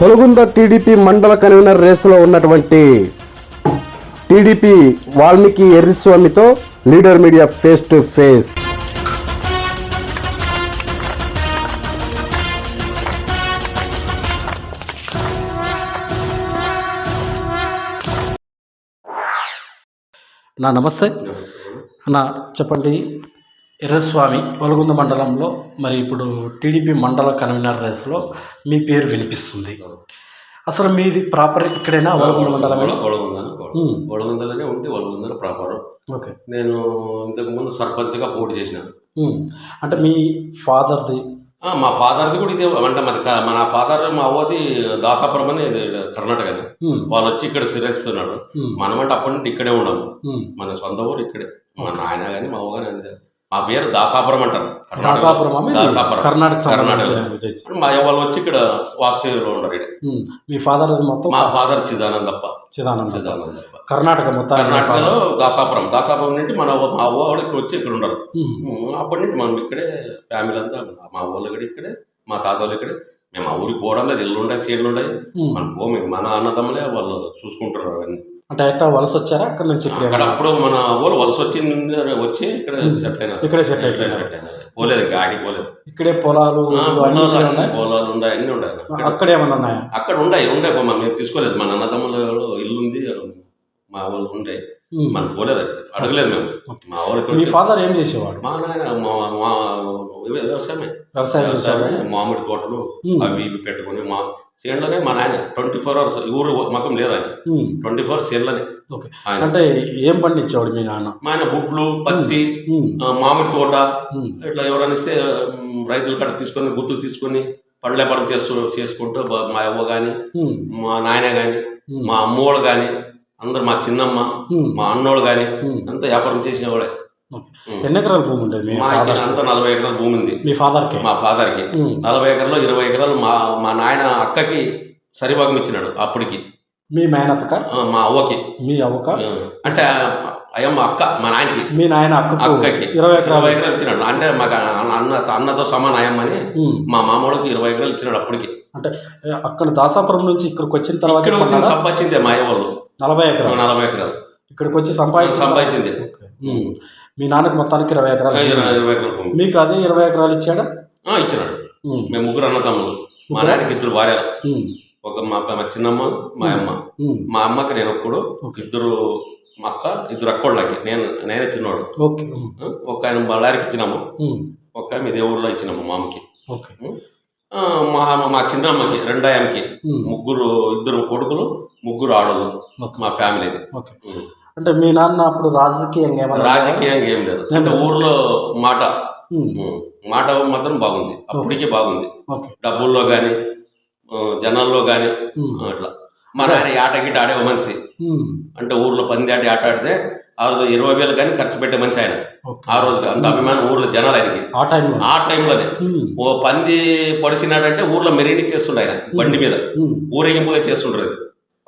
పొలుగుంద TDP మండల convener రేసులో ఉన్నటువంటి TDP Valmiki ఎర్రిస్వామితో leader media face to face. నా నమస్తే. నా చెప్పండి. ఎర్రస్వామి వలగుంద మండలంలో మరి ఇప్పుడు టీడీపీ మండల కన్వీనర్ రేసులో మీ పేరు వినిపిస్తుంది. అసలు మీది ప్రాపర్ ఇక్కడైనా? వలగుంద మండలమే. ఒడగుందలనే ఉంటే ఒడగుందల ప్రాపర్. ఓకే. నేను ఇంతకు ముందు సర్పంచ్గా పోటీ చేసిన. అంటే మీ ఫాదర్ది? మా ఫాదర్ది కూడా ఇదే అంటే క- మన ఫాదర్ మా అవ్వది దాసాపురం అని కర్ణాటక. వాళ్ళు వచ్చి ఇక్కడ సిరేస్తున్నాడు. మనమంటే అప్పటి నుండి ఇక్కడే ఉమ్. మన సొంత ఊరు ఇక్కడే. మా నాయన కానీ మా అవ్వ కానీ మా పేరు దాసాపురం అంటారు. దాసాపురం. కర్ణాటక కర్ణాటక. మా వాళ్ళు వచ్చి ఇక్కడ వాస్తవ్యంలో ఉన్నారు ఇక్కడ. మీ ఫాదర్ మొత్తం? మా ఫాదర్ చిదానందప్ప. చిదానంద చిదానందప్ప. కర్ణాటక మొత్తం కర్ణాటకలో దాసాపురం. దాసాపురం నుండి మన మా వాళ్ళు ఇక్కడ వచ్చి ఇక్కడ ఉన్నారు. అప్పటి నుండి మనం ఇక్కడే ఫ్యామిలీ అంతా మా ఊళ్ళో కూడా ఇక్కడే మా తాత వాళ్ళు ఇక్కడే. మేము ఆ ఊరికి పోవడం లేదు. ఇల్లు ఉండే సీడ్లు ఉండే. మనం పోము. మన అన్నదమ్ములే వాళ్ళు చూసుకుంటారు అవన్నీ. ఎట్లా వలస వచ్చారా? అక్కడ నుంచి అక్కడ అప్పుడు మన ఊరు వలస వచ్చి వచ్చి ఇక్కడ సెటిల్ అయినారు. ఇక్కడే సెటిల్ అయిపోయారు పోలేదు ఆడికి పోలేదు. ఇక్కడే పొలాలు పొలాలు ఉన్నాయి? పొలాలు ఉన్నాయి అన్నీ ఉన్నాయి. అక్కడ. అక్కడ ఏమన్నా ఉన్నాయా? అక్కడ ఉండే ఉండే పోమ్మా, మేము తీసుకోలేదు. మన అన్నదమ్ముల ఇల్లు ఉంది మా వాళ్ళు ఉండే. మనం పోలేదు అడగలేదు మేము. మా ఊరికి మీ ఫాదర్ ఏం చేసేవాడు? మా నాయన మా మా వ్యవసాయమే వ్యవసాయం వ్యవసాయమే, మామిడి తోటలు. అవి ఇవి పెట్టుకొని మా చేనులోనే మా నాయన ట్వంటీ ఫోర్ అవర్స్ ఊరు మకం లేదు ఆయన. ట్వంటీ ఫోర్ చేనులోనే ఓకే అంటే ఏం పండించేవాడు మీ నాన్న మా ఆయన బుడ్లు పత్తి మామిడి తోట. ఇట్లా ఎవరైనా ఇస్తే రైతుల కాడ తీసుకొని గుర్తు తీసుకొని పండ్ల వ్యాపారం చేస్తూ చేసుకుంటూ మా అవ్వ కానీ. మా నాయన కానీ. మా అమ్మోళ్ళు కానీ అందరు మా చిన్నమ్మ. మా అన్నోళ్ళు కానీ. అంతా వ్యాపారం. ఉమ్. ఎన్ని ఎకరాల భూమి ఉండేది మీ మా ఫాదర్ అంతా నలభై ఎకరాల భూమి ఉంది. మీ ఫాదర్కి మా ఫాదర్కి ఉమ్. నలభై ఎకరాలు ఇరవై ఎకరాలు మా మా నాయన అక్కకి సరిభాగం ఇచ్చినాడు అప్పటికి. మీ మేనత్తక? ఆ, మా అవ్వకి. మీ అవ్వక? అంటే అయ్యమ్మ అక్క మా నాయనకి. మీ నాయన అక్కకు అక్కకి. ఇరవై ఎకరాలు ఇరవై ఎకరాలు ఇచ్చినాడు. అంటే మాకు అన్న అన్న- అన్నతో సమాన అయ్యమ్మని ఉమ్. మా మామూలుకి ఇరవై ఎకరాలు ఇచ్చినాడు అప్పటికి. అంటే అక్కడ దాసాపురం నుంచి ఇక్కడికి వచ్చిన తర్వాత? సంపాదించిందే మా అయ్య వాళ్ళు. నలభై ఎకరాలు. నలభై ఎకరాలు. ఇక్కడికి వచ్చి సంపాదించి సంపాదించింది. మీ నాన్నకి మొత్తానికి ఇరవై ఎకరాలు ఇరవై ఇరవై ఎకరాలు భూమి. మీకు అదే ఇరవై ఎకరాలు ఇచ్చాడా? ఆ, ఇచ్చినాడు. ఉమ్. మేము ముగ్గురు అన్నతమ్ములు మా నాయనకి ఇద్దరు భార్యలు. ఉమ్. ఒక మా మా చిన్నమ్మ మా అమ్మ. ఉమ్. మా అమ్మకి నేను ఒక్కడు ఓకే. ఇద్దరు మా అక్క ఇద్దరు అక్కోళ్ళకి. నేను నేనే చిన్నవాడు ఓకే. ఉమ్. ఆ, ఒక ఆయన బళ్ళారికి ఇచ్చినాము. ఉమ్. ఒక ఆయన మీ దేవుళ్ళలో ఇచ్చినాము మా అమ్మకి ఓకే. ఆ, మా మా చిన్నమ్మకి రెండాయమ్మకి ఉమ్. ముగ్గురు ఇద్దరు కొడుకులు ముగ్గురు ఆడలు ఓకే. మా ఫ్యామిలీది. ఓకే. అంటే మీ నాన్న అప్పుడు రాజకీయంగా ఏమన్నా రాజకీయంగా ఏం లేదు. అంటే ఊర్లో మాట. మాట మాత్రం బాగుంది. అప్పటికే బాగుంది. డబ్బుల్లో కానీ జనాల్లో కానీ. అట్లా. మా నాయన ఆట గిట ఆడే మనిషి. అంటే ఊర్లో పంది ఆడి ఆట ఆడితే ఆ రోజు ఇరవై వేలు కానీ ఖర్చు పెట్టే మనిషి ఆయన. ఆ రోజు అంత అభిమానం ఊర్లో జనాలు ఆయనకి. ఆ టైంలో. ఆ టైంలోనే. ఓ పంది పొడిసినాడంటే ఊర్లో మెరీని చేస్తుండే ఆయన బండి మీద. ఊరేగింపుగా చేస్తుండ్రు.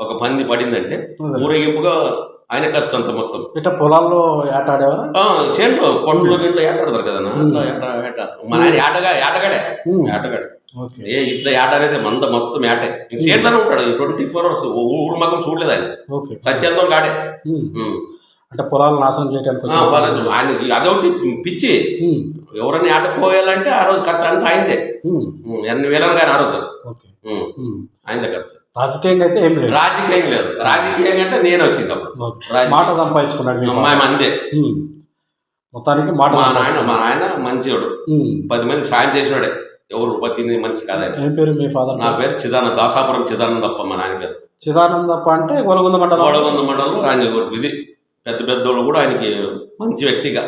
ఒక పంది పడిందంటే. ఊరేగింపుగా ఆయన ఖర్చు అంత మొత్తం. ఇట్లా పొలాల్లో ఆట ఆడేవారా కొండలు గింట్లో ఏటాడతారు కదా ఏట ఏట. మన ఆయన ఏటగా ఏటగాడే. ఏటగాడే. ఏ ఇట్లా ఏట అనేది మంద మొత్తం ఏటే. చేనులోనే ఉంటాడు ట్వంటీ ఫోర్ అవర్స్. ఊరు మగం చూడలేదు ఆయన. సత్యంతో గాడే. అంటే పొలాలు నాశనం చేయడానికి ఆ, వచ్చారు వాళ్ళ- ఆయనకి అదొకటి పిచ్చి. ఎవరైనా ఆటపోయాలంటే ఆ రోజు ఖర్చు అంతా. ఉం, ఎన్ని వేలను కానీ ఆ రోజు. ఆయనదే ఖర్చు రాజకీయంగా అయితే ఏం లేదు. రాజకీయం లేదు. రాజకీయం అంటే నేను వచ్చింది అప్పుడు. మాట సంపాదించుకున్నాడు మీ అమ్మాయి మందే. ఉమ్. మొత్తానికి మాట మా నాయన. మా నాయన మంచివాడు. పది మంది సాయం చేసినాడే. ఎవరు పతిని మనిషి కాదని ఏం పేరు మీ ఫాదర్? నా పేరు చిదానంద దాసాపురం చిదానంద తప్ప మా నాయన పేరు. చిదానందప్ప అంటే గొలగొంద మండలం. గోడగొంద మండలంలో ఆయన ఇది పెద్ద పెద్దోళ్ళు కూడా ఆయనకి మంచి వ్యక్తిగా.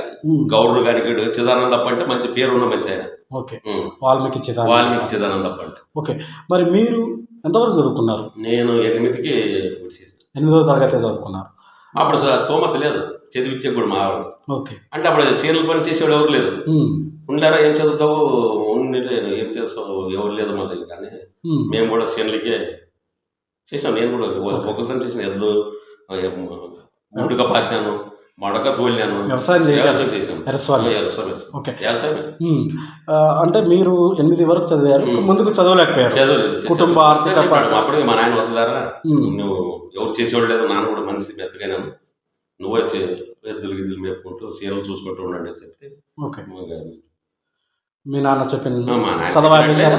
గౌడులు కానీ చిదానందప్ప అంటే మంచి పేరు ఉన్న మనిషి ఆయన. ఓకే. వాల్మీకి చిదానంద. వాల్మీకి చిదానందప్ప అంటే ఓకే. మరి మీరు ఎంతవరకు చదువుకున్నారు? నేను ఎనిమిదికి. ఎనిమిదవ తరగతి చదువుకున్నారు. అప్పుడు స్తోమత లేదు. చదివించే కూడా మా ఆవిడ. ఓకే. అంటే అప్పుడు సీరియల్ పని చేసేవాడు ఎవరు లేదు. ఉండారా? ఏం చదువుతావు? ఉండి ఏం చేస్తావు? ఎవరు లేదు మళ్ళీ కానీ. మేము. కూడా సీన్లకే చేసాం నేను కూడా ఒకరితో చేసిన ఎద్దులు గుండుగా పాసాను మడక తోలినాను వ్యవసాయం చేశారు. ఓకే అంటే మీరు ఎనిమిది వరకు చదివారు. ముందుకు చదవలేకపోయారు. కుటుంబ. ఆర్థిక అప్పటికి మా నాయన వదిలేరా. నువ్వు ఎవరు చేసేవాడు లేదు నాన్న కూడా మనిషి మెత్తగాను నువ్వే ఎద్దులు గిద్దులు మేపుకుంటూ సీరియల్ చూసుకుంటూ ఉండండి అని చెప్తే ఓకే మీ నాన్న చెప్పిన చదువు?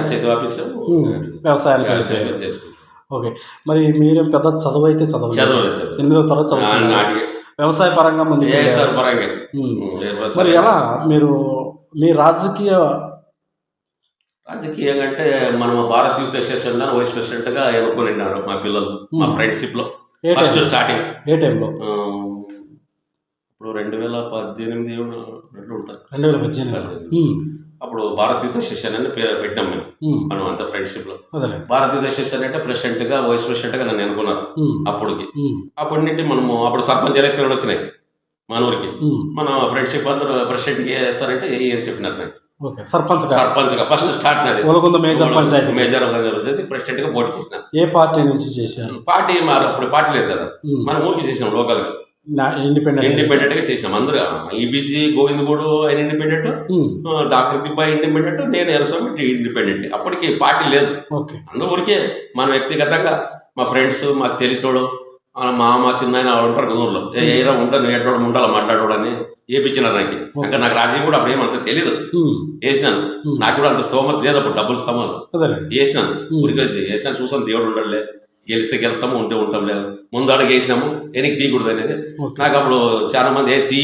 చదువు ఆపేశాము. ఉమ్. వ్యవసాయానికి. ఓకే మరి మీరేం పెద్ద చదువు అయితే చదవలేదు. ఎనిమిదో తరగతి నాటికి వ్యవసాయ పరంగా. సార్ పరంగా. మరి ఎలా మీరు మీ రాజకీయ రాజకీయంగా అంటే మనం భారత యూత్ అసోసియేషన్లో వైస్ ప్రెసిడెంట్గా ఎన్నుకున్నారు మా పిల్లలు మా ఉమ్. ఫ్రెండ్షిప్లో. ఏ ఫస్ట్ స్టార్టింగ్ ఏ టైంలో? ఇప్పుడు రెండు వేల పద్దెనిమిది రెండు ఉంటుంది రెండు వేల పద్దెనిమిది. అప్పుడు భారత యూత్ అసోసియేషన్ అని పేరు పెట్టినాం మేము. మనం అంత ఫ్రెండ్షిప్లో. అదేలే. భారత యూత్ అసోసియేషన్ అంటే ప్రెసిడెంట్గా వైస్ ప్రెసిడెంట్గా నన్ను ఎన్నుకున్నారు ఉమ్. అప్పటికి. అప్పటి నుండి మనము అప్పుడు సర్పంచ్ ఎలక్షన్ వచ్చినాయి మన ఊరికి. మన ఫ్రెండ్షిప్ అందరూ ప్రెసిడెంట్కి వేస్తారంటే ఏ అని చెప్పినారు నాకు ఓకే సర్పంచ్ సర్పంచ్గా. ఫస్ట్ స్టార్ట్ నాది. ఒలగొంద మేజర్ పంచాయతీ. మేజర్ ప్రెసిడెంట్గా పోటీ చేసిన. ఏ పార్టీ నుంచి చేశారు? పార్టీ అప్పుడు పార్టీ లేదు కదా. మన ఊరికి చేసాం లోకల్గా. ఇండిపెండెంట్ ఇండిపెండెంట్గా చేసాం అందరూ ఈబీజీ గోవింద్ గూడు ఆయన ఇండిపెండెంట్. డాక్టర్ దిబ్బాయి ఇండిపెండెంట్ నేను ఎరసోమి ఇండిపెండెంట్ అప్పటికి పార్టీ లేదు. ఓకే. అందరూ ఊరికే మన వ్యక్తిగతంగా మా ఫ్రెండ్స్ మాకు తెలిసినోడు మా మా చిన్న ఆయన ఉంటారు కదా ఊర్లో. ఏ ఏరా ఉంటాను ఎట్లా ఉండాలి మాట్లాడోడని ఏపించినారు నాకు. ఇంకా నాకు రాజకీయం కూడా అప్పుడు ఏమంత తెలియదు. వేసినాను. నాకు కూడా అంత స్తోమత లేదు అప్పుడు డబ్బులు స్తోమత. వేసినాను. ఊరికే వేసినాను చూసాను దేవుడు ఉండలే గెలిస్తే గెలుస్తాము ఉంటే ఉంటాం లేదు ముందు అడుగు వేసినాము వెనక్కి తీయకూడదు అనేది. నాకు అప్పుడు చాలా మంది ఏ తీ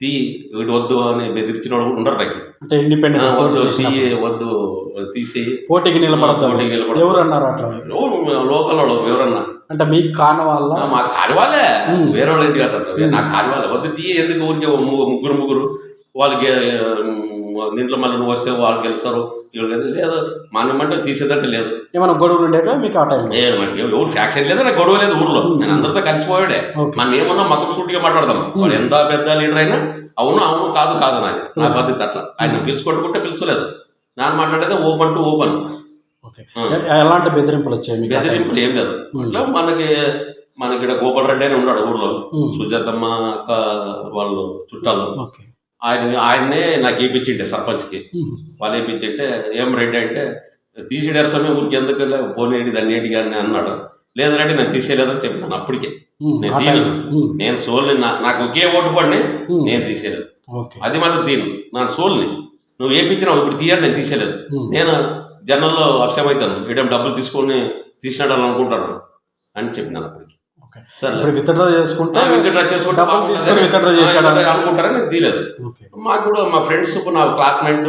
తీ వీటి వద్దు అని బెదిరించిన వాళ్ళు ఉండరు నాకు. అంటే ఇండిపెండెంట్ వద్దు పోటీ తీ చేసినప్పుడు. వద్దు తీసేయి. పోటీకి నిలబడద్దు పోటీకి నిలబడొద్దు. ఎవరు అన్నారు అట్లా లోకల్ వాళ్ళు ఎవరన్నా. అంటే మీకు కాని వాళ్ళ మా కానివాళ్ళే ఉమ్. వేరే వాళ్ళ ఇంటికి వెళ్తారు నా కానివాళ్ళే వద్దు తీ ఎందుకు ఊరికే ముగ్గురు ముగ్గురు వాళ్ళకి దీంట్లో మళ్ళీ నువ్వు వస్తే వాళ్ళు గెలుస్తారు వీళ్ళు గెలు- లేదు. మనమంటే తీసేదంటే లేదు. ఏమైనా గొడవలు ఉండేటా మీకు ఆ మనకి ఎవరు ఫ్యాక్షన్ లేదు నాకు గొడవ లేదు ఊర్లో. నేను అందరితో కలిసిపోయాడే మనం ఏమన్నా మతం సూటిగా మాట్లాడదాం. వాడు ఎంత పెద్ద లీడర్ అయినా అవును అవును కాదు కాదు నాది. నా పద్ధతి అట్లా. ఆయన పిలుచుకొట్టుకుంటే పిలుచలేదు. నాన్న మాట్లాడేది ఓపెన్ టు ఓపెన్. ఎలాంటి బెదిరింపులు వచ్చాయి? బెదిరింపులు ఏం లేదు. అట్లా మనకి మనకి ఇక్కడ గోపాల్ రెడ్డి అని ఉన్నాడు ఊర్లో. సుజాతమ్మ అక్క వాళ్ళు చుట్టాలు. ఆయన ఆయన్నే నాకు వేయించిండే సర్పంచ్కి. వాళ్ళు వేయించింటే ఏం రెడ్డి అంటే తీసేడారు సమయం ఊరికి ఎందుకు పోనేది దాన్ని ఏంటి అని అన్నాడు. లేదు రెడ్డి నేను తీసేయలేదని చెప్పినాను అప్పటికే. నేను తీను. నేను సోల్ని నాకు ఒకే ఓటు పడిని. నేను తీసేయలేదు. అది మాత్రం తీను నా సోల్ని నువ్వు వేయించినావు ఇప్పుడు తీయండి నేను తీసేయలేదు. నేను జనంలో అప్సమవుతాను వీడేం డబ్బులు తీసుకొని తీసినాడు అని అనుకుంటాను. అని చెప్పినాను అప్పటికి. ఇప్పుడు విత్డ్రా చేసుకుంటే విత్డ్రా చేసుకుంటే డబ్బులు బాగుంటుంది. తీసుకొని విత్డ్రా చేశాడా? ఆ, అనుకుంటారని నేను తీయలేదు. మాకు కూడా మా ఫ్రెండ్స్ నా క్లాస్మేట్.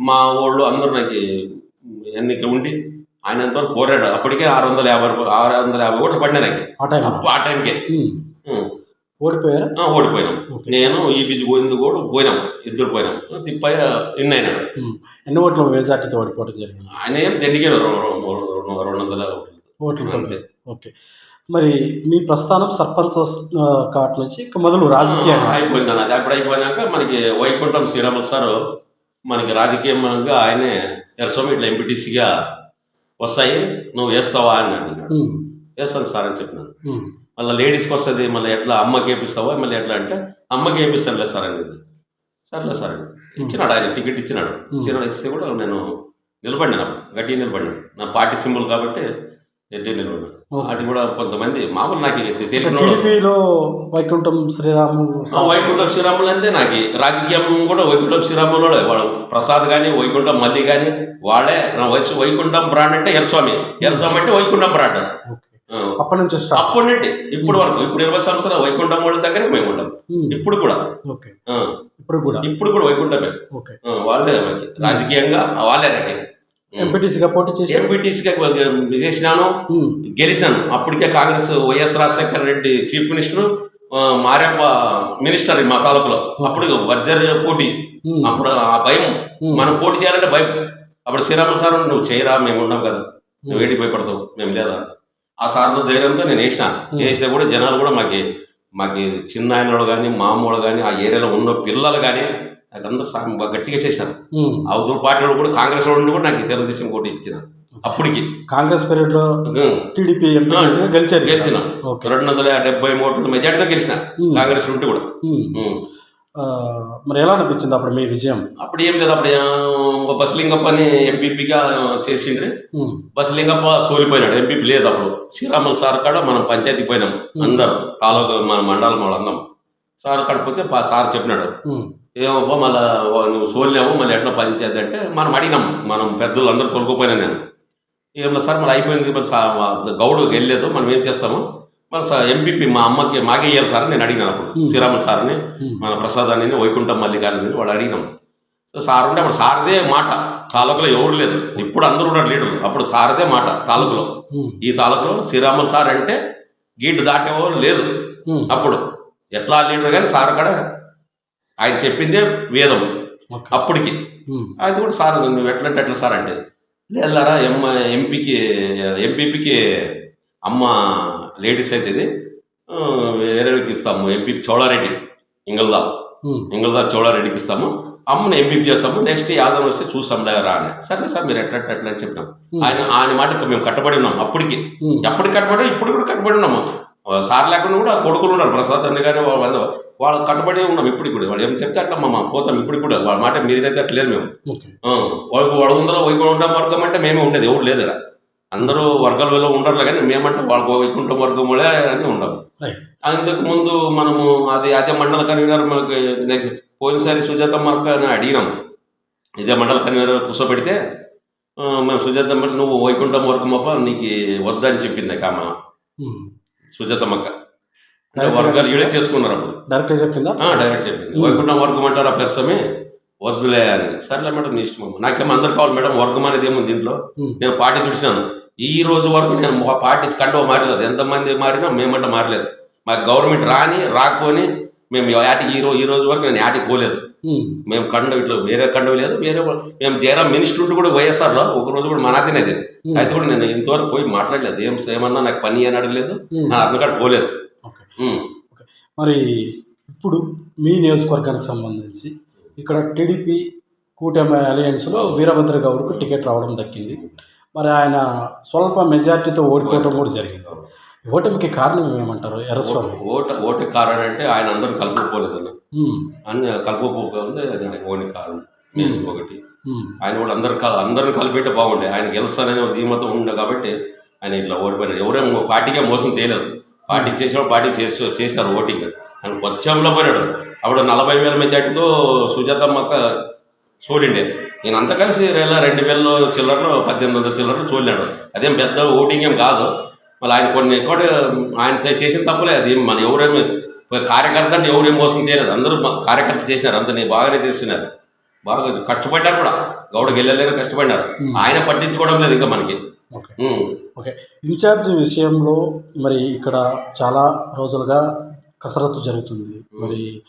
మా వాళ్ళు అందరూ నాకు ఎన్నిక ఉండి ఆయన ఎంతవరకు పోరాడు అప్పటికే ఆరు వందల యాభై ఆరు వందల యాభై ఓట్లు పడినా నాకు. ఆ టైంకే. ఓడిపోయారా? ఓడిపోయినాం. నేను ఈ బీజీ పోయింది కూడా పోయినాం ఇద్దరు పోయినాం. తిప్పయ్య ఇన్ అయినాడు. ఎన్ని ఓట్ల మెజార్టీతో ఓడిపోవడం జరిగింది? ఆయన ఏం దండిగా రెండు వందల ఓట్లతో. ఓకే. మరి మీ ప్రస్థానం సర్పంచ్ కాట్ నుంచి ఇక మొదలు రాజకీయంగా? అయిపోయింది అది అప్పుడు అయిపోయినాక మనకి వైకుంఠం శ్రీరాములు సార్ మనకి రాజకీయంగా ఆయనే ఎరసోమి ఇట్లా ఎంపీటీసీగా వస్తాయి నువ్వు వేస్తావా? అని ఉమ్. వేస్తాను సార్ అని చెప్పినాను. మళ్ళీ లేడీస్కి వస్తుంది మళ్ళీ ఎట్లా అమ్మకి వేపిస్తావా మళ్ళీ ఎట్లా అంటే అమ్మకి వేపిస్తానులే సార్ అనేది సర్లే సార్ ఇచ్చినాడు ఆయన టికెట్ ఇచ్చినాడు. ఇచ్చినాడు ఇస్తే కూడా నేను నిలబడినాను అప్పుడు గట్టిగా నిలబడినాను నా పార్టీ సింబల్ కాబట్టి గట్టిగా నిలబడినాను ఓకే. అది కూడా కొంతమంది మామూలు నాకు వైకుంఠం శ్రీరాము ఆ వైకుంఠం శ్రీరాములు అంతే నాకు రాజకీయం కూడా వైకుంఠం శ్రీరాములు వాడు. ప్రసాద్ కానీ వైకుంఠం మల్లి కానీ వాళ్ళే నా వయసు వైకుంఠం బ్రాండ్ అంటే ఎరస్వామి ఎరస్వామి అంటే వైకుంఠం బ్రాండ్. అప్పటి నుంచి అప్పటి నుండి ఇప్పటి వరకు. ఇప్పుడు ఇరవై సంవత్సరాలు వైకుంఠం వాళ్ళ దగ్గరే మేము ఉంటాం ఉమ్. ఇప్పుడు కూడా. ఇప్పుడు కూడా. ఇప్పుడు కూడా వైకుంఠమే. వాళ్ళే మనకి రాజకీయంగా వాళ్ళేనండి ఎంపీటీసీగా పోటీ చేసి ఎంపీటీసీగా చేసినాను. గెలిచినాను. అప్పటికే Congress YS Rajasekhara Reddy chief minister Mareppa minister మా తాలూకులో. అప్పుడు వర్జర్ పోటీ. అప్పుడు ఆ భయం. మనం పోటీ చేయాలంటే భయం. అప్పుడు శ్రీరాములు సార్ నువ్వు చేయరా మేము ఉన్నాం కదా. నువ్వు ఏంటి భయపడతావు. మేము లేదా? ఆ సార్తో ధైర్యంతో నేను వేసిన. వేసినా కూడా జనాలు కూడా మాకి మాకి చిన్న ఆయనలు కానీ మామూలు కానీ ఆ ఏరియాలో ఉన్న పిల్లలు కానీ అందరూ గట్టిగా చేశారు. అవతల పార్టీలో కూడా కాంగ్రెస్ వాళ్ళు కూడా నాకు తెలుగుదేశం పోటీ ఇచ్చిన. అప్పటికి. కాంగ్రెస్ పీరియడ్లో. టీడీపీ గెలిచారు. గెలిచిన. రెండు వందల డెబ్బై మూడు మెజార్టీతో గెలిచిన. కాంగ్రెస్ ఉంటే కూడా. మరి ఎలా అనిపించింది అప్పుడు మీ విజయం? అప్పుడు ఏం లేదు అప్పుడు ఆ, బసలింగప్ప అని ఎంపీపీగా చేసిండ్రి. బసలింగప్ప సోలిపోయినాడు ఎంపీపీ లేదు అప్పుడు. శ్రీరాములు సార్ కాడ మనం పంచాయతీ పోయినాం అందరం తాలూకా మన మండలం వాళ్ళందరం. సార్ కాడ పోతే పా- సార్ చెప్పినాడు. ఏమబ్బా మళ్ళా నువ్వు సోలినావు మళ్ళీ ఎట్లా పంచాయతీ అంటే మనం అడిగినాం మనం పెద్దలు అందరూ తొలగిపోయినా నేను ఏమన్నా సార్ మరి అయిపోయింది మరి గౌడు వెళ్ళలేదు మనం ఏం చేస్తాము? సార్ ఎంపీపీ మా అమ్మకి మాకే ఇయ్యాలి సార్ అని నేను అడిగినాను అప్పుడు. శ్రీరాములు సార్ని. మన ప్రసాదాన్ని వైకుంఠం మల్లికార్జుని వాళ్ళు అడిగినాం సో సార్ ఉంటే అప్పుడు సారదే మాట తాలూకులో ఎవరు లేదు ఇప్పుడు అందరూ ఉన్నారు లీడర్లు అప్పుడు సారదే మాట తాలూకులో. ఈ తాలూకులో శ్రీరాములు సార్ అంటే గీటు దాటేవాళ్ళు లేదు. అప్పుడు ఎట్లా లీడర్ కానీ సార్ కూడా ఆయన చెప్పిందే వేదం. అప్పటికి. అది కూడా సార్ నువ్వు ఎట్లా అంటే ఎట్లా సార్ అంటే లేదారా ఎం ఎంపీకి ఎంపీపీకి అమ్మ లేడీస్ అయితే ఇది వేరేకి ఇస్తాము. ఎంపీకి చౌడారెడ్డి ఇంగల్దా. ఇంగల్దా చౌడారెడ్డికి ఇస్తాము. అమ్మని ఎంపీ చేస్తాము. నెక్స్ట్ యాదవ్ వస్తే చూస్తాం రా అని. సరే సార్ మీరు ఎట్లా ఎట్లా అని చెప్పినాం ఆయన ఆయన మాటకు మేము కట్టబడి ఉన్నాం అప్పటికి. ఎప్పటికి కట్టబడి ఇప్పుడు కూడా కట్టబడి ఉన్నాము. సార్ లేకుండా కూడా కొడుకులు ఉన్నారు. ప్రసాద్ అని కానీ వాళ్ళు వాళ్ళు కట్టబడి ఉన్నాం ఇప్పుడు కూడా. వాళ్ళు ఏం చెప్తే అట్లా మా పోతాం ఇప్పుడు కూడా. వాళ్ళ మాట మీరైతే అట్లా లేదు మేము. వాళ్ళకు వడగుందలో వైకుంఠం వర్గం అంటే మేమే ఉండేది. ఎవరు లేదు. అందరూ వర్గాలలో ఉండరు కానీ మేమంటే వాళ్ళకు వైకుంఠం వర్గం వాళ్ళే అని ఉండము రైట్. అందుకు ముందు మనము అది అదే మండల కన్వీనర్ మనకి పోయినసారి సుజాతమ్మ అని అడిగినాం. ఇదే మండల కన్వీనర్ కూర్చోబెడితే ఆ, మేము సుజాతమ్మ నువ్వు వైకుంఠం వర్గం అప్ప నీకు వద్దని చెప్పింది అక్క ఆమె. ఉమ్. సుజాతమ్మ అక్క అంటే వర్గాలు ఈడే చేసుకున్నారు అప్పుడు. డైరెక్ట్ చెప్పిందా ఆ, డైరెక్ట్ చెప్పింది. వైకుంఠం వర్గం అంటారా పెరసమే వద్దులే అని. సర్లే మేడం నీ ఇష్టం నాకేమో అందరు కావాలి మేడం వర్గం అనేది ఏముంది దీంట్లో. నేను పార్టీ చూసినాను ఈ రోజు వరకు నేను పార్టీ కండువ మారలేదు. ఎంతమంది మారినా మేమంటే మారలేదు. మాకు గవర్నమెంట్ రాని రాకపోని మేము యాటికి ఈ రోజు ఈ రోజు వరకు నేను యాటికి పోలేదు. మేము కండ ఇట్లా వేరే కండువ లేదు వేరే మేము జయరాం మినిస్టర్ ఉంటూ కూడా వైఎస్ఆర్లో ఒక రోజు కూడా మన తినేది ఉమ్. అయితే కూడా నేను ఇంతవరకు పోయి మాట్లాడలేదు. ఏం ఏమన్నా నాకు పని అని అడగలేదు. నా అర్థం కాడ పోలేదు. మరి ఇప్పుడు మీ నియోజకవర్గానికి సంబంధించి ఇక్కడ టీడీపీ కూటమి అలయన్స్లో వీరభద్ర గౌడ్కు టికెట్ రావడం దక్కింది. మరి ఆయన స్వల్ప మెజార్టీతో ఓడిపోవడం కూడా జరిగింది. ఓటమికి కారణం ఏమంటారు? ఎర్రస్వామి. ఓట ఓటు కారణం అంటే ఆయన అందరూ కలుపుకోలేదన్న. అన్ని. కలుపుకోకపోతే అది ఓని కారణం. నేను ఒకటి. ఆయన కూడా అందరు కల- అందరిని కలిపెట్టే బాగుండే. ఆయన గెలుస్తానని ధీమతో ఉండే కాబట్టి ఆయన ఇట్లా ఓడిపోయినాడు. ఎవరేం పార్టీకే మోసం చేయలేదు. పార్టీ చేసినప్పుడు పార్టీ చేసి చేశారు ఓటింగ్. ఆయన కొంచెంలో పోయినాడు. అప్పుడు నలభై వేల మెజార్టీతో సుజాతమ్మక్క చూడిండే. నేను అంతా కలిసి రేలా రెండు వేల చిల్లరలో పద్దెనిమిది వందల చిల్లరలో చూడలేడు అదేం పెద్ద ఓటింగ్ ఏం కాదు. మళ్ళీ ఆయన కొన్ని కూడా ఆయన చేసిన తప్పులే. అది మన ఎవరేమి కార్యకర్త అంటే ఎవరేం మోసం చేయలేదు. అందరూ కార్యకర్త చేసినారు. అందరినీ బాగానే చేస్తున్నారు. బాగా కష్టపడ్డారు కూడా. గౌడకి వెళ్ళలేరు కష్టపడ్డారు ఆయన పట్టించుకోవడం లేదు ఇంకా మనకి. ఓకే. ఇన్ఛార్జ్ విషయంలో మరి ఇక్కడ చాలా రోజులుగా కసరత్తు జరుగుతుంది. మరి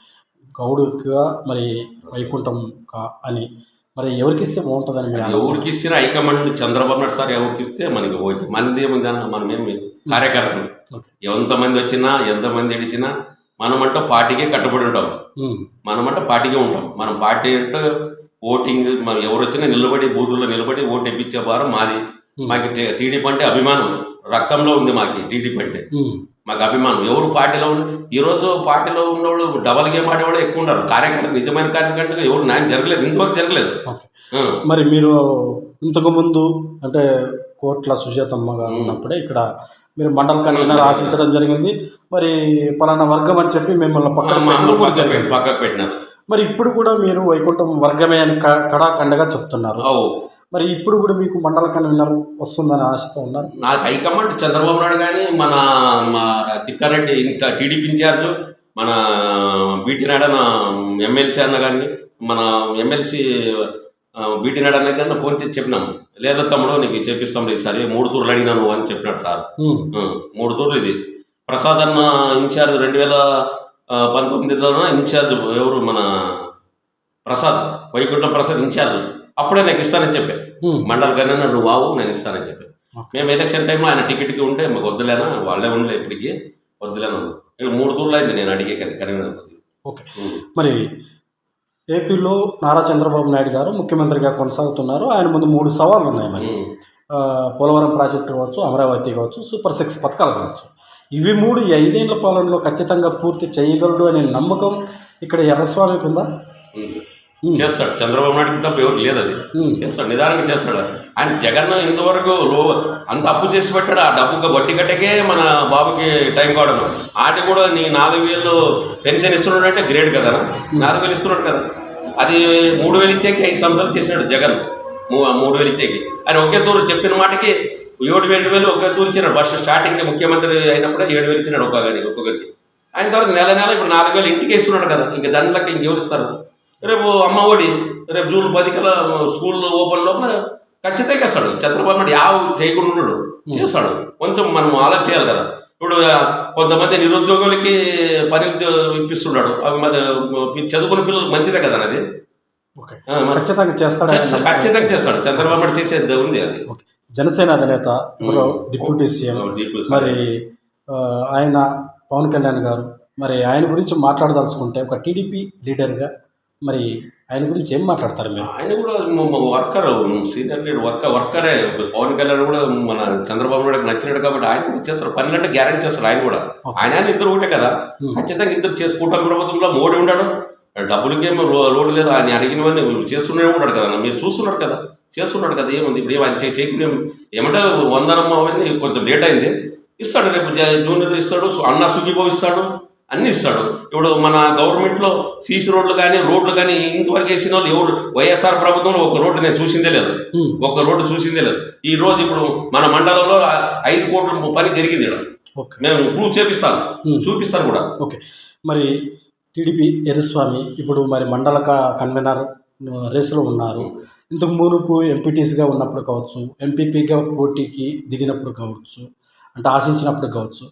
గౌడుగా మరి వైకుంఠం కా- అని. మరి ఎవరికి ఇస్తే బాగుంటుందని మీ ఆలోచన? ఎవరికి ఇస్తే హైకమాండ్ చంద్రబాబు నాయుడు సార్ ఎవరికి ఇస్తే మనకి ఓకే మనది ఏముంది అన్న మనం ఏమి కార్యకర్తలు. ఎంతమంది వచ్చినా ఎంతమంది ఎడిచినా మనమంటే పార్టీకే కట్టుబడి ఉంటాం. మనమంటే పార్టీకే ఉంటాం. మనం పార్టీ అంటే ఓటింగ్ మనం ఎవరు వచ్చినా నిలబడి బూతుల్లో నిలబడి ఓటు ఇప్పించే వారం మాది. మాకు టీ- టీడీపీ అంటే అభిమానం. రక్తంలో ఉంది మాకు టీడీపీ అంటే. ఉమ్. మాకు అభిమానం. ఎవరు పార్టీలో ఉన్న ఈరోజు పార్టీలో ఉన్నవాళ్ళు డబల్ గేమ్ ఆడేవాళ్ళు ఎక్కువ ఉన్నారు. కార్యకర్త నిజమైన కార్యకర్తగా ఎవరు న్యాయం జరగలేదు. ఇంతవరకు జరగలేదు. ఆ. మరి మీరు ఇంతకు ముందు అంటే కోట్ల సుజాతమ్మ గారు ఉన్నప్పుడే ఇక్కడ మీరు మండల కన్వీనర్ ఆశించడం జరిగింది. మరి పలానా వర్గం అని చెప్పి మిమ్మల్ని పక్కన పక్కకు జరిగింది. పెట్టి- పక్కకు పెట్టినారు మరి ఇప్పుడు కూడా మీరు వైకుంఠం వర్గమే అని కడాఖండగా చెప్తున్నారు. మరి ఇప్పుడు కూడా మీకు మండల కన్వీనర్ వస్తుందని ఆశతో ఉన్నారు? నాకు హైకమాండ్ చంద్రబాబు నాయుడు కానీ మన తిక్కారెడ్డి ఇంత టీడీపీ ఇన్ఛార్జ్ మన బీటీ నాయుడు అన్న ఎమ్మెల్సీ అన్న కానీ మన ఎమ్మెల్సీ బీటీ నాయుడు అన్న కానీ ఫోన్ చేసి చెప్పినాం. లేదా తమ్ముడు నీకు చెప్పిస్తాం ఈసారి మూడు తూర్లు అడిగినా నువ్వు అని చెప్పినాడు సార్. మూడు తూర్లు ఇది. ప్రసాద్ అన్న ఇన్ఛార్జ్ రెండు వేల పంతొమ్మిదిలోన ఇన్ఛార్జ్ ఎవరు మన ప్రసాద్ వైకుంఠం ప్రసాద్ ఇన్ఛార్జ్. అప్పుడే నాకు ఇస్తానని చెప్పా. మండల కన్నా నువ్వు వావు నేను ఇస్తానని చెప్పి. మేము ఎలక్షన్ టైంలో ఆయన టికెట్కి ఉంటే మాకు వద్దులేనా వాళ్ళే ఉండలే ఇప్పటికి వద్దులేనా ఇక మూడు తూర్లు అయింది నేను అడిగే కదా కరీంనగర్ ఓకే. మరి ఏపీలో నారా చంద్రబాబు నాయుడు గారు ముఖ్యమంత్రిగా కొనసాగుతున్నారు. ఆయన ముందు మూడు సవాళ్ళు ఉన్నాయి మరి. పోలవరం ప్రాజెక్టు కావచ్చు అమరావతి కావచ్చు సూపర్ సిక్స్ పథకాలు కావచ్చు. ఇవి మూడు ఈ ఐదేళ్ళ పాలనలో ఖచ్చితంగా పూర్తి చేయగలడు అనే నమ్మకం ఇక్కడ ఎర్రస్వామికి ఉందా ఉంది. ఉమ్. చేస్తాడు. చంద్రబాబు నాయుడుకి తప్ప ఎవరు లేదు అది ఉమ్. చేస్తాడు. నిదానంగా చేస్తాడు. ఆయన జగన్ ఇంతవరకు లో అంత అప్పు చేసి పెట్టాడు. ఆ డబ్బుకి వడ్డీ కట్టకే మన బాబుకి టైం కావడం. ఆటి కూడా నీ నాలుగు వేలు పెన్షన్ ఇస్తున్నాడు అంటే గ్రేట్ కదా. నాలుగు వేలు ఇస్తున్నాడు కదా. అది మూడు వేలు ఇచ్చేకి ఐదు సంవత్సరాలు చేసినాడు జగన్. మూడు వేలు ఇచ్చేకి. ఆయన ఒకే తూరు చెప్పిన మాటకి ఏడు వేలు వేలు ఒకే తూరు ఇచ్చినాడు. ఫస్ట్ స్టార్టింగ్ ముఖ్యమంత్రి అయినప్పుడే ఏడు వేలు ఇచ్చినాడు ఒక్కొక్కరికి ఒక్కొక్కరికి. ఆయన తర్వాత నెల నెల ఇప్పుడు నాలుగు వేలు ఇంటికి ఇస్తున్నాడు కదా. ఇంకా దాని లెక్క ఇంకెవరు ఇస్తారు? రేపు అమ్మ ఒడి రేపు జూన్ పది కల్లా స్కూల్ ఓపెన్ లోపల ఖచ్చితంగా ఇస్తాడు చంద్రబాబు నాయుడు యావ చేయకుండా ఉన్నాడు చేస్తాడు. కొంచెం మనం ఆలోచన చేయాలి కదా. ఇప్పుడు కొంతమంది నిరుద్యోగులకి పనులు ఇప్పిస్తున్నాడు అవి మరి చదువుకున్న పిల్లలు మంచిదే కదా అది? ఖచ్చితంగా చేస్తాడు ఖచ్చితంగా- చేస్తాడు. చంద్రబాబు నాయుడు చేసేది ఉంది అది. జనసేన అధినేత. Deputy CM. మరి ఆయన పవన్ కళ్యాణ్ గారు. మరి ఆయన గురించి మాట్లాడదలుచుకుంటే ఒక టీడీపీ లీడర్గా మరి ఆయన గురించి ఏం మాట్లాడతారు మీరు? ఆయన కూడా వర్కర్ సీనియర్ లీడర్ వర్కర్ వర్కరే. పవన్ కళ్యాణ్ కూడా మన చంద్రబాబు నాయుడు నచ్చినాడు కాబట్టి ఆయన కూడా చేస్తారు. అంటే గ్యారెంటీ చేస్తారు ఆయన కూడా. ఆయన ఆయన ఇద్దరు ఒకటే కదా. ఖచ్చితంగా ఇద్దరు చేసి కూటమి ప్రభుత్వంలో మోడీ ఉన్నాడు డబ్బులకి ఏమో లో- లోటు లేదు. ఆయన అడిగినవన్నీ చేస్తూనే ఉన్నాడు కదా. మీరు చూస్తున్నారు కదా. చేస్తున్నాడు కదా. ఏముంది? ఇప్పుడు ఏం ఆయన చే- చేయకుండా ఏమంటే వందనమ్మ అవన్నీ కొంచెం లేట్ అయింది. ఇస్తాడు రేపు జూనియర్ ఇస్తాడు. అన్న సుఖీబాబు ఇస్తాడు. అన్ని ఇస్తాడు. ఇప్పుడు మన గవర్నమెంట్లో సీసీ రోడ్లు కానీ రోడ్లు కానీ ఇంతవరకు వేసిన వాళ్ళు ఎవరు? వైఎస్ఆర్ ప్రభుత్వంలో ఒక రోడ్డు నేను చూసిందే లేదు. ఒక రోడ్డు చూసిందే లేదు. ఈ రోజు ఇప్పుడు మన మండలంలో ఐదు కోట్ల పని జరిగింది ఇక్కడ. ఓకే. మేము ప్రూవ్ చేపిస్తాను. చూపిస్తాను కూడా. ఓకే. మరి టీడీపీ ఎరుస్వామి ఇప్పుడు మరి మండల కన్వీనర్ రేసులో ఉన్నారు. ఇంతకు మునుపు ఎంపీటీసీగా ఉన్నప్పుడు కావచ్చు ఎంపీపీగా పోటీకి దిగినప్పుడు కావచ్చు అంటే ఆశించినప్పుడు కావచ్చు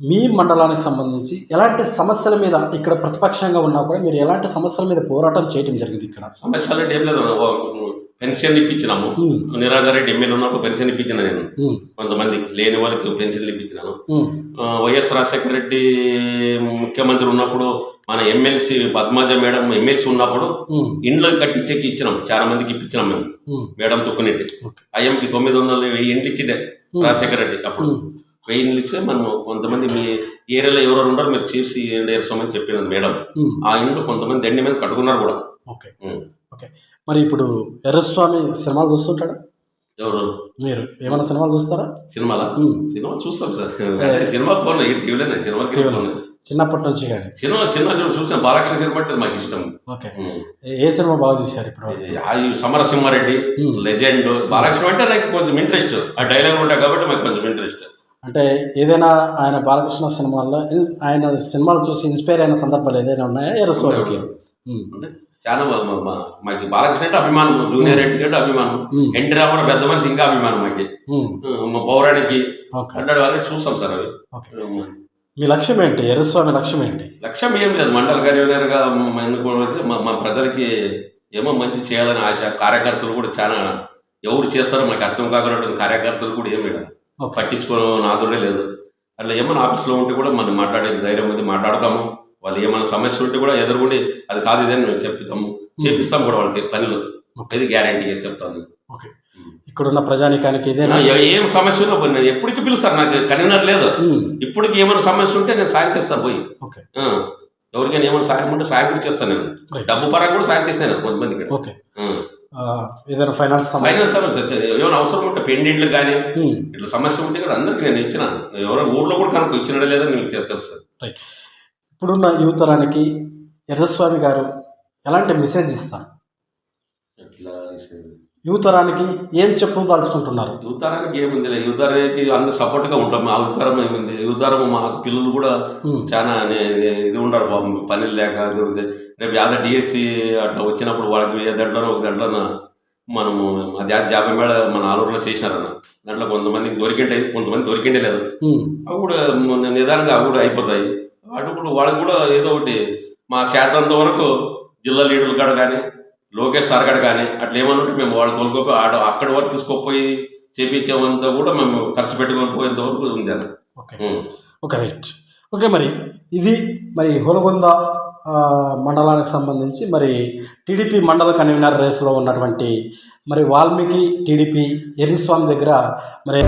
మీ మండలానికి సంబంధించి ఎలాంటి సమస్యల మీద ఇక్కడ ప్రతిపక్షంగా ఉన్నా కూడా మీరు ఎలాంటి సమస్యల మీద పోరాటం చేయడం జరిగింది ఇక్కడ? సమస్యలు అంటే ఏం లేదు. పెన్షన్ ఇప్పించినాము. నిరాజారెడ్డి ఎమ్మెల్యే ఉన్నప్పుడు పెన్షన్ ఇప్పించిన నేను. కొంతమందికి లేని వాళ్ళకి పెన్షన్లు ఇప్పించినాను. వైఎస్ రాజశేఖర రెడ్డి ముఖ్యమంత్రి ఉన్నప్పుడు మన ఎమ్మెల్సీ పద్మజ మేడం ఎమ్మెల్సీ ఉన్నప్పుడు ఇండ్లు కట్టించేకి ఇచ్చినాం. చాలా మందికి ఇప్పించినాం మేము. మేడం తుక్కునెట్టి. అయ్యంకి తొమ్మిది వందలు వెయ్యి ఇండ్లు ఇచ్చిండే రాజశేఖర రెడ్డి అప్పుడు. ఇండ్లు ఇస్తే మనం కొంతమంది మీ ఏరియాలో ఎవరెవరు ఉన్నారో మీరు చేసి ఏర్సమని చెప్పినది మేడం. ఆ ఇండ్లు కొంతమంది దండి మీద కట్టుకున్నారు కూడా. ఓకే. ఓకే. మరి ఇప్పుడు ఎర్రస్వామి సినిమాలు చూస్తుంటాడా? ఎవరు? మీరు ఏమైనా సినిమాలు చూస్తారా? సినిమాలా? సినిమా చూస్తాం సార్. సినిమా పోను ఈ టీవీలోనే సినిమాకి టీవీలో. పోను. చిన్నప్పటి నుంచి కానీ. సినిమా సినిమా చూసి చూసాను. బాలకృష్ణ సినిమా అంటే మాకు ఇష్టం. ఓకే. ఏ- సినిమా బాగా చూశారు ఇప్పుడు ఇది ఆ ఈ సమరసింహారెడ్డి. లెజెండ్. బాలకృష్ణ అంటే నాకు కొంచెం ఇంట్రెస్ట్. ఆ డైలాగ్ ఉంటాయి కాబట్టి మాకు కొంచెం ఇంట్రెస్ట్. అంటే ఏదైనా ఆయన బాలకృష్ణ సినిమాల్లో ఆయన సినిమాలు చూసి ఇన్స్పైర్ అయిన సందర్భాలు ఏదైనా ఉన్నాయా? అంటే చాలా మాకు బాలకృష్ణ అంటే అభిమానం జూనియర్ ఎన్టీ అంటే అభిమానం ఎన్టీ రామారావు పెద్ద మనిషి ఇంకా అభిమానం మాకు. మా పౌరాణికి. అట్లాంటి వాళ్ళకి చూస్తాం సార్ అవి. మీ లక్ష్యం ఏంటి? ఎర్రస్వామి లక్ష్యం ఏంటి? లక్ష్యం ఏం లేదు. మండల కన్వీనర్గా ఎన్నుకోవడం మా ప్రజలకి ఏమో మంచి చేయాలని ఆశ. కార్యకర్తలు కూడా చాలా ఎవరు చేస్తారో మనకు అర్థం కాకున్నటువంటి కార్యకర్తలు కూడా ఏమి ఓకే పట్టించుకోవడం నాదుడే లేదు. అట్లా ఏమైనా ఆఫీస్లో ఉంటే కూడా మనం మాట్లాడే ధైర్యం ఉంది మాట్లాడతాము. వాళ్ళు ఏమైనా సమస్య ఉంటే కూడా ఎదురుగుండి అది కాదు ఇదని మేము చెప్తాము. చేపిస్తాం కూడా వాళ్ళకి పనులు. ఇది గ్యారంటీగా చెప్తాను ఓకే. ఇక్కడున్న ప్రజానికానికి ఇదేనా? ఏ- సమస్య ఉన్నా పోయి నేను ఎప్పటికీ పిలుస్తాను. నాకు కన్వీనర్ లేదు. ఇప్పటికి ఏమైనా సమస్య ఉంటే నేను సాయం చేస్తాను పోయి. ఓకే. ఎవరికైనా ఏమైనా సాయం ఉంటే సాయం కూడా చేస్తాను నేను. డబ్బు పరంగా కూడా సాయం చేస్తాను కొంతమందికి. ఓకే. ఏదైనా ఫైనాన్స్ ఫైనాన్స్ సమస్య. ఏమైనా అవసరం ఉంటే పెండింట్లు కానీ ఉమ్, ఇట్లా సమస్య ఉంటే కూడా అందరికి నేను ఇచ్చిన. ఎవరో ఊర్లో కూడా కనుక ఇచ్చినడే లేదని మీకు తెలుసు. రైట్ ఇప్పుడున్న యువతరానికి ఎర్రస్వామి గారు ఎలాంటి మెసేజ్ ఇస్తారు? ఇట్లా యువతరానికి ఏం చెప్పదలుచుకుంటున్నారు? యువతరానికి ఏముంది యువతరానికి అందరు సపోర్ట్గా ఉంటాం. మా యువతరం ఏముంది? యువతరం మా పిల్లలు కూడా ఉమ్, చాలా ఇది ఉండరు. పనులు లేక ఉంది. రేపు యాదో డిఎస్సి అట్లా వచ్చినప్పుడు వాళ్ళకి ఏ దాంట్లోనో ఒక దాంట్లోనో మనము జాబ్ మేడ మన ఆలూరులో చేసినారన్న. దాంట్లో కొంతమందికి దొరికింటే కొంతమంది దొరికిండే లేదు. అవి కూడా నిదానంగా అవి కూడా అయిపోతాయి. వాటి కూడా వాళ్ళకి కూడా ఏదో ఒకటి మా శాతంత వరకు జిల్లా లీడర్ల కాడ కానీ లోకేష్ సార్ కాడ కానీ అట్లా ఏమన్నా ఉంటే మేము వాళ్ళు తోలుకోపోయి ఆడ అక్కడి వరకు తీసుకోపోయి చేపించేంత కూడా మేము ఖర్చు పెట్టుకొని పోయేంత వరకు ఉంది అన్న ఓకే. Okay right. ఓకే మరి ఇది మరి హోలగొంద మండలానికి సంబంధించి మరి టీడీపీ మండల కన్వీనర్ రేసులో ఉన్నటువంటి మరి వాల్మీకి టీడీపీ ఎర్రిస్వామి దగ్గర మరి